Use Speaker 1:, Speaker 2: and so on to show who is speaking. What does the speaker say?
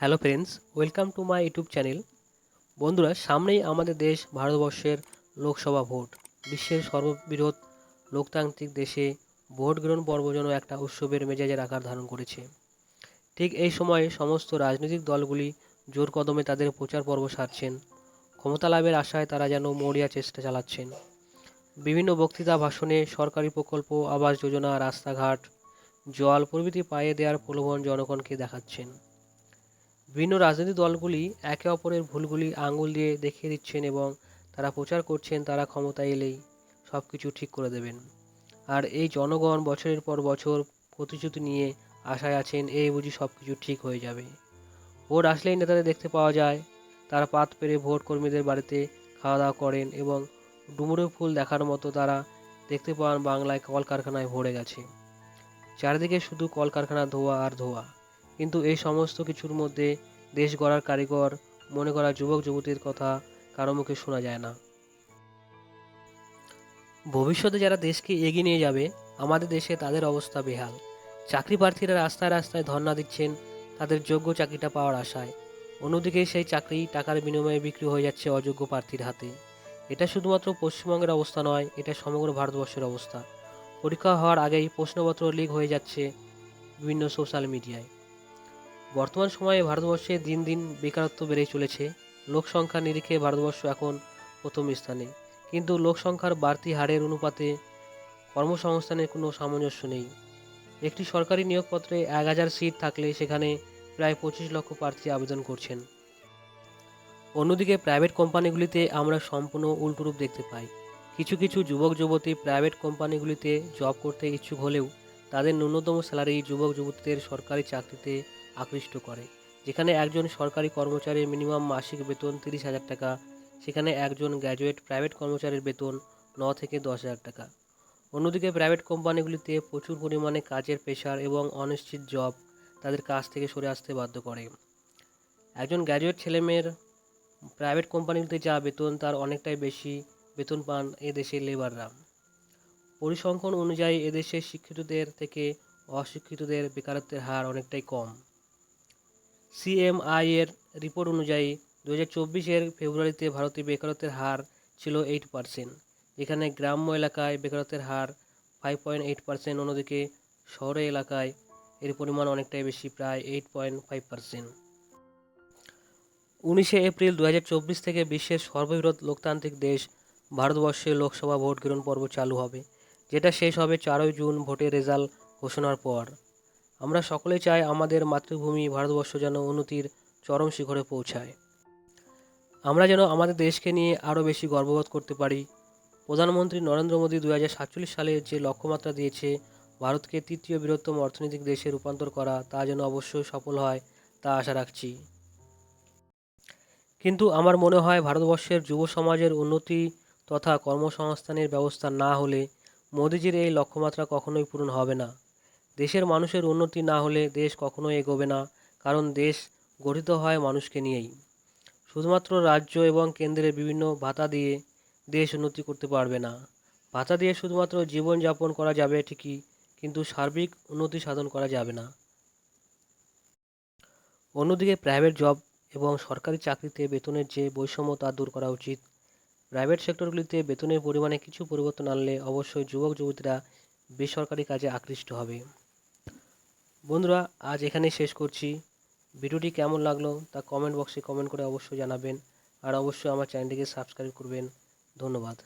Speaker 1: Hello friends, welcome to my YouTube channel. বন্ধুরা, সামনেই আমাদের দেশ, ভারতবর্ষের লোকসভা ভোট। বিশ্বের সর্ববৃহৎ লোকতান্ত্রিক দেশে ভোট গ্রহণ পর্ব যেন একটা উৎসবের মেজাজের আকার ধারণ করেছে। ঠিক এই সময়ে সমস্ত রাজনৈতিক দলগুলি জোর কদমে তাদের প্রচার পর্ব সারছেন। ক্ষমতা লাভের আশায় তারা যেন মরিয়া চেষ্টা চালাচ্ছেন। বিভিন্ন বক্তৃতা ভাষণে সরকারি প্রকল্প, আবাস যোজনা, রাস্তাঘাট, জল প্রভৃতি পায়ে দেওয়ার প্রলোভন জনগণকে দেখাচ্ছেন। বিভিন্ন রাজনৈতিক দলগুলি একে অপরের ভুলগুলি আঙুল দিয়ে দেখিয়ে দিচ্ছেন এবং তারা প্রচার করছেন তারা ক্ষমতায় এলেই সব কিছু ঠিক করে দেবেন। আর এই জনগণ বছরের পর বছর প্রতিশ্রুতি নিয়ে আশায় আছেন, এই বুঝি সব কিছু ঠিক হয়ে যাবে। ভোট আসলেই নেতাদের দেখতে পাওয়া যায়, তারা পাত পেরে ভোট কর্মীদের বাড়িতে খাওয়া দাওয়া করেন এবং ডুমুরে ফুল দেখার মতো তারা দেখতে পান বাংলায় কলকারখানায় ভরে গেছে। চারিদিকে শুধু কলকারখানা ধোয়া আর ধোয়া। কিন্তু এই সমস্ত কিছুর মধ্যে দেশ গড়ার কারিগর মনে করা যুবক যুবতীর কথা কারও মুখে শোনা যায় না। ভবিষ্যতে যারা দেশকে এগিয়ে নিয়ে যাবে, আমাদের দেশে তাদের অবস্থা বেহাল। চাকরি প্রার্থীরা রাস্তায় রাস্তায় ধর্ণা দিচ্ছেন, তাদের যোগ্য চাকরিটা পাওয়ার আশায়। অন্যদিকে সেই চাকরি টাকার বিনিময়ে বিক্রি হয়ে যাচ্ছে অযোগ্য প্রার্থীর হাতে। এটা শুধুমাত্র পশ্চিমবঙ্গের অবস্থা নয়, এটা সমগ্র ভারতবর্ষের অবস্থা। পরীক্ষা হওয়ার আগেই প্রশ্নপত্র লিক হয়ে যাচ্ছে বিভিন্ন সোশ্যাল মিডিয়ায় বর্তমান সময়ে ভারতবর্ষে দিন দিন বেকারত্ব বেড়েই চলেছে। লোক সংখ্যার নিরিখে ভারতবর্ষ এখন প্রথম স্থানে। কিন্তু লোক সংখ্যার বাড়তি হারের অনুপাতে কর্মসংস্থানের কোনো সামঞ্জস্য নেই। একটি সরকারি নিয়োগপত্রে এক হাজার সিট থাকলে সেখানে প্রায় পঁচিশ লক্ষ প্রার্থী আবেদন করছেন। অন্যদিকে প্রাইভেট কোম্পানিগুলিতে আমরা সম্পূর্ণ উল্টোরূপ দেখতে পাই। কিছু কিছু যুবক, যুবতী প্রাইভেট কোম্পানিগুলিতে জব করতে ইচ্ছুক হলেও তাদের ন্যূনতম স্যালারি যুবক, যুবতীদের সরকারি চাকরিতে আকৃষ্ট করে। যেখানে একজন সরকারি কর্মচারীর মিনিমাম মাসিক বেতন তিরিশ হাজার টাকা, সেখানে একজন গ্র্যাজুয়েট প্রাইভেট কর্মচারীর বেতন ন থেকে দশ হাজার টাকা। অন্যদিকে প্রাইভেট কোম্পানিগুলিতে প্রচুর পরিমাণে কাজের প্রেশার এবং অনিশ্চিত জব তাদের কাজ থেকে সরে আসতে বাধ্য করে। একজন গ্র্যাজুয়েট ছেলেমেয়ের প্রাইভেট কোম্পানিগুলিতে যা বেতন, তার অনেকটাই বেশি বেতন পান এদেশের লেবাররা। পরিসংখ্যান অনুযায়ী এদেশের শিক্ষিতদের থেকে অশিক্ষিতদের বেকারত্বের হার অনেকটাই কম। সিএমআই এর রিপোর্ট অনুযায়ী দু হাজার ফেব্রুয়ারিতে ভারতে বেকারত্বের হার ছিল এইট পার্সেন্ট যেখানে গ্রাম্য এলাকায় বেকারত্বের হার ফাইভ পয়েন্ট এইট পার্সেন্ট অন্যদিকে শহরে এলাকায় এর পরিমাণ অনেকটাই বেশি, প্রায় এইট পয়েন্ট ফাইভ পার্সেন্ট উনিশে এপ্রিল দু হাজার চব্বিশ থেকে বিশ্বের সর্ববৃহৎ লোকতান্ত্রিক দেশ ভারতবর্ষে লোকসভা ভোট গ্রহণ পর্ব চালু হবে, যেটা শেষ হবে চারই জুন ভোটের রেজাল্ট ঘোষণার পর। আমরা সকলে চাই আমাদের মাতৃভূমি ভারতবর্ষ যেন উন্নতির চরম শিখরে পৌঁছায়। আমরা যেন আমাদের দেশকে নিয়ে আরও বেশি গর্ববোধ করতে পারি। প্রধানমন্ত্রী নরেন্দ্র মোদী দু হাজার সাতচল্লিশ সালে যে লক্ষ্যমাত্রা দিয়েছে, ভারতকে তৃতীয় বৃহত্তম অর্থনৈতিক দেশে রূপান্তর করা তা যেন অবশ্যই সফল হয়, তা আশা রাখছি। কিন্তু আমার মনে হয় ভারতবর্ষের যুব সমাজের উন্নতি তথা কর্মসংস্থানের ব্যবস্থা না হলে মোদিজির এই লক্ষ্যমাত্রা কখনোই পূরণ হবে না। দেশের মানুষের উন্নতি না হলে দেশ কখনো এগোবে না, কারণ দেশ গঠিত হয় মানুষকে নিয়েই। শুধুমাত্র রাজ্য এবং কেন্দ্রের বিভিন্ন ভাতা দিয়ে দেশ উন্নতি করতে পারবে না। ভাতা দিয়ে শুধুমাত্র জীবনযাপন করা যাবে ঠিকই, কিন্তু সার্বিক উন্নতি সাধন করা যাবে না। অন্যদিকে প্রাইভেট জব এবং সরকারি চাকরিতে বেতনের যে বৈষম্য তা দূর করা উচিত। প্রাইভেট সেক্টরগুলিতে বেতনের পরিমাণে কিছু পরিবর্তন আনলে অবশ্যই যুবক যুবতীরা বেসরকারি কাজে আকৃষ্ট হবে। বন্ধুরা, আজ এখানেই শেষ করছি। ভিডিওটি কেমন লাগল তা কমেন্ট বক্সে কমেন্ট করে অবশ্যই জানাবেন। আর অবশ্যই আমার চ্যানেলটিকে সাবস্ক্রাইব করবেন। ধন্যবাদ।